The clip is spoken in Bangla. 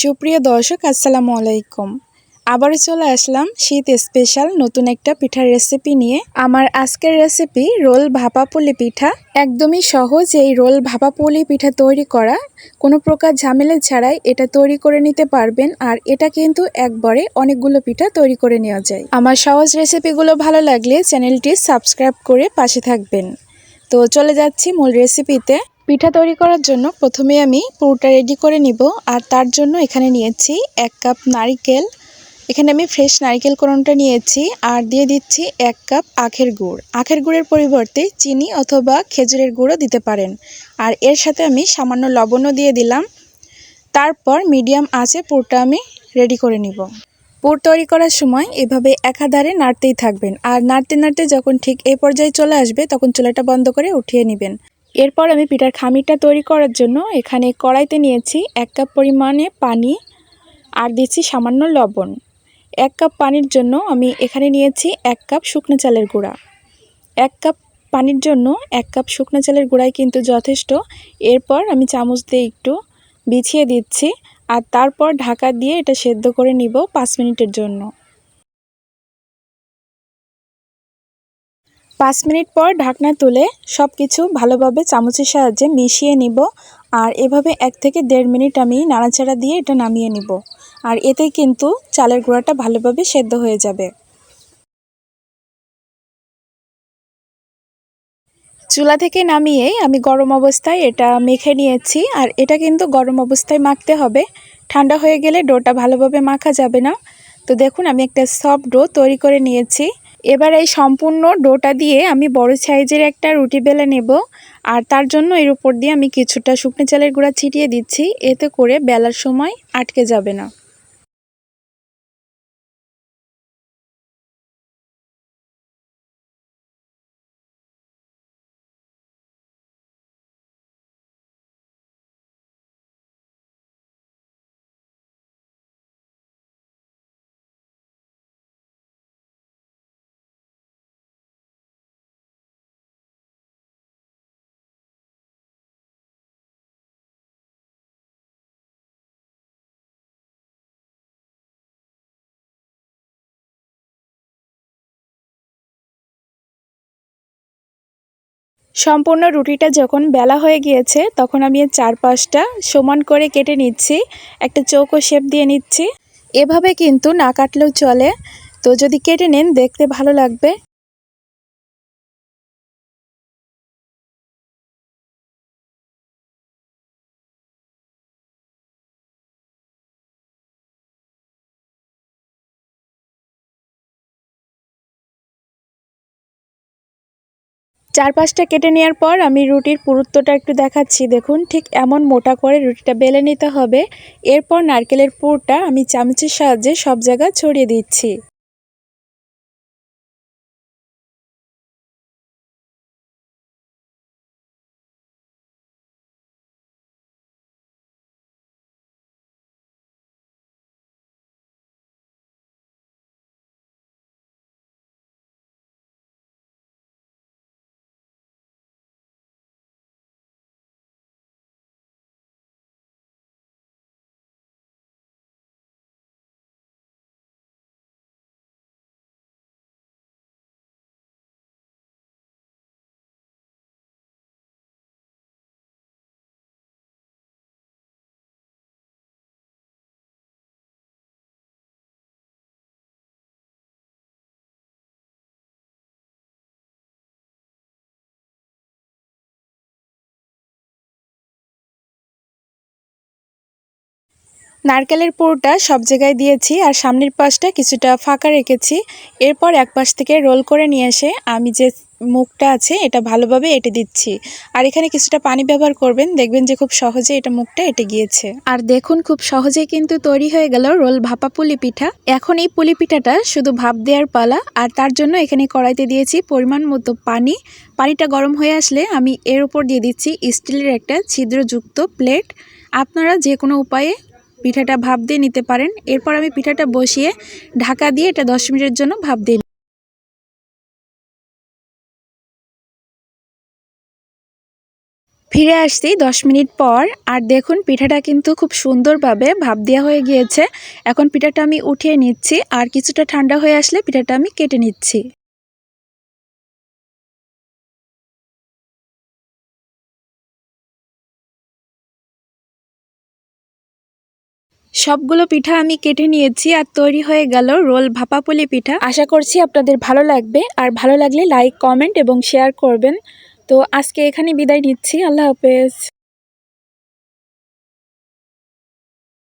সুপ্রিয় দর্শক, আসসালামু আলাইকুম। আবারও চলে আসলাম শীত স্পেশাল নতুন একটা পিঠার রেসিপি নিয়ে। আমার আজকের রেসিপি রোল ভাপা পুলি পিঠা। একদমই সহজ এই রোল ভাপা পুলি পিঠা তৈরি করা। কোনো প্রকার ঝামেলা ছাড়াই এটা তৈরি করে নিতে পারবেন আর এটা কিন্তু একবারে অনেকগুলো পিঠা তৈরি করে নেওয়া যায়। আমার সহজ রেসিপিগুলো ভালো লাগলে চ্যানেলটি সাবস্ক্রাইব করে পাশে থাকবেন। তো চলে যাচ্ছি মূল রেসিপিতে। পিঠা তৈরি করার জন্য প্রথমে আমি পুরোটা রেডি করে নিব, আর তার জন্য এখানে নিয়েছি এক কাপ নারিকেল। এখানে আমি ফ্রেশ নারিকেল কোরনটা নিয়েছি, আর দিয়ে দিচ্ছি এক কাপ আখের গুড়। আখের গুড়ের পরিবর্তে চিনি অথবা খেজুরের গুঁড়ও দিতে পারেন। আর এর সাথে আমি সামান্য লবণও দিয়ে দিলাম। তারপর মিডিয়াম আঁচে পুরটা আমি রেডি করে নিব। পুর তৈরি করার সময় এভাবে একাধারে নাড়তেই থাকবেন, আর নাড়তে নাড়তে যখন ঠিক এই পর্যায়ে চলে আসবে, তখন চুলাটা বন্ধ করে উঠিয়ে নেবেন। এরপর আমি পিঠার খামিরটা তৈরি করার জন্য এখানে কড়াইতে নিয়েছি এক কাপ পরিমাণে পানি আর দিচ্ছি সামান্য লবণ। এক কাপ পানির জন্য আমি এখানে নিয়েছি এক কাপ শুকনো চালের গুঁড়া। এক কাপ পানির জন্য এক কাপ শুকনো চালের গুঁড়াই কিন্তু যথেষ্ট। এরপর আমি চামচ দিয়ে একটু বিছিয়ে দিচ্ছি আর তারপর ঢাকা দিয়ে এটা সেদ্ধ করে নিব পাঁচ মিনিটের জন্য। পাঁচ মিনিট পর ঢাকনা তুলে সব কিছু ভালোভাবে চামচের সাহায্যে মিশিয়ে নিব আর এভাবে এক থেকে দেড় মিনিট আমি নাড়াচাড়া দিয়ে এটা নামিয়ে নিব। আর এতে কিন্তু চালের গুঁড়াটা ভালোভাবে সেদ্ধ হয়ে যাবে। চুলা থেকে নামিয়ে আমি গরম অবস্থায় এটা মেখে নিয়েছি আর এটা কিন্তু গরম অবস্থায় মাখতে হবে। ঠান্ডা হয়ে গেলে ডোটা ভালোভাবে মাখা যাবে না। তো দেখুন, আমি একটা সফট ডো তৈরি করে নিয়েছি। এবার এই সম্পূর্ণ ডোটা দিয়ে আমি বড় সাইজের একটা রুটি বেলে নেব। আর তার জন্য এর উপর দিয়ে আমি কিছুটা শুকনো চালের গুঁড়া ছিটিয়ে দিচ্ছি। এতে করে বেলার সময় আটকে যাবে না। সম্পূর্ণ রুটিটা যখন বেলা হয়ে গিয়েছে, তখন আমি চারপাশটা সমান করে কেটে নিচ্ছি, একটা চৌকো শেপ দিয়ে নিচ্ছি। এভাবে কিন্তু না কাটলেও চলে। তো যদি কেটে নেন, দেখতে ভালো লাগবে। চারপাশটা কেটে নেওয়ার পর আমি রুটির পুরুত্বটা একটু দেখাচ্ছি। দেখুন, ঠিক এমন মোটা করে রুটিটা বেলে নিতে হবে। এরপর নারকেলের পুরটা আমি চামচের সাহায্যে সব জায়গায় ছড়িয়ে দিচ্ছি। নারকেলের পুরোটা সব জায়গায় দিয়েছি আর সামনের পাশটা কিছুটা ফাঁকা রেখেছি। এরপর এক পাশ থেকে রোল করে নিয়ে এসে আমি যে মুখটা আছে এটা ভালোভাবে এটে দিচ্ছি। আর এখানে কিছুটা পানি ব্যবহার করবেন, দেখবেন যে খুব সহজে এটা মুখটা এঁটে গিয়েছে। আর দেখুন খুব সহজেই কিন্তু তৈরি হয়ে গেল রোল ভাপা পুলি পিঠা। এখন এই পুলি পিঠাটা শুধু ভাপ দেওয়ার পালা, আর তার জন্য এখানে কড়াইতে দিয়েছি পরিমাণ মতো পানি। পানিটা গরম হয়ে আসলে আমি এর উপর দিয়ে দিচ্ছি স্টিলের একটা ছিদ্রযুক্ত প্লেট। আপনারা যে কোনো উপায়ে পিঠাটা ভাপ দিয়ে নিতে পারেন। এরপর আমি পিঠাটা বসিয়ে ঢাকা দিয়ে এটা দশ মিনিটের জন্য ভাপ দিই ফিরে আসছি দশ মিনিট পর, আর দেখুন পিঠাটা কিন্তু খুব সুন্দরভাবে ভাপ দেওয়া হয়ে গিয়েছে। এখন পিঠাটা আমি উঠিয়ে নিচ্ছি, আর কিছুটা ঠান্ডা হয়ে আসলে পিঠাটা আমি কেটে নিচ্ছি। সবগুলো পিঠা আমি কেটে নিয়েছি আর তৈরি হয়ে গেল রোল ভাপা পুলি পিঠা। আশা করছি আপনাদের ভালো লাগবে। আর ভালো লাগলে লাইক, কমেন্ট এবং শেয়ার করবেন। তো আজকে এখানে বিদায় নিচ্ছি। আল্লাহ হাফেজ।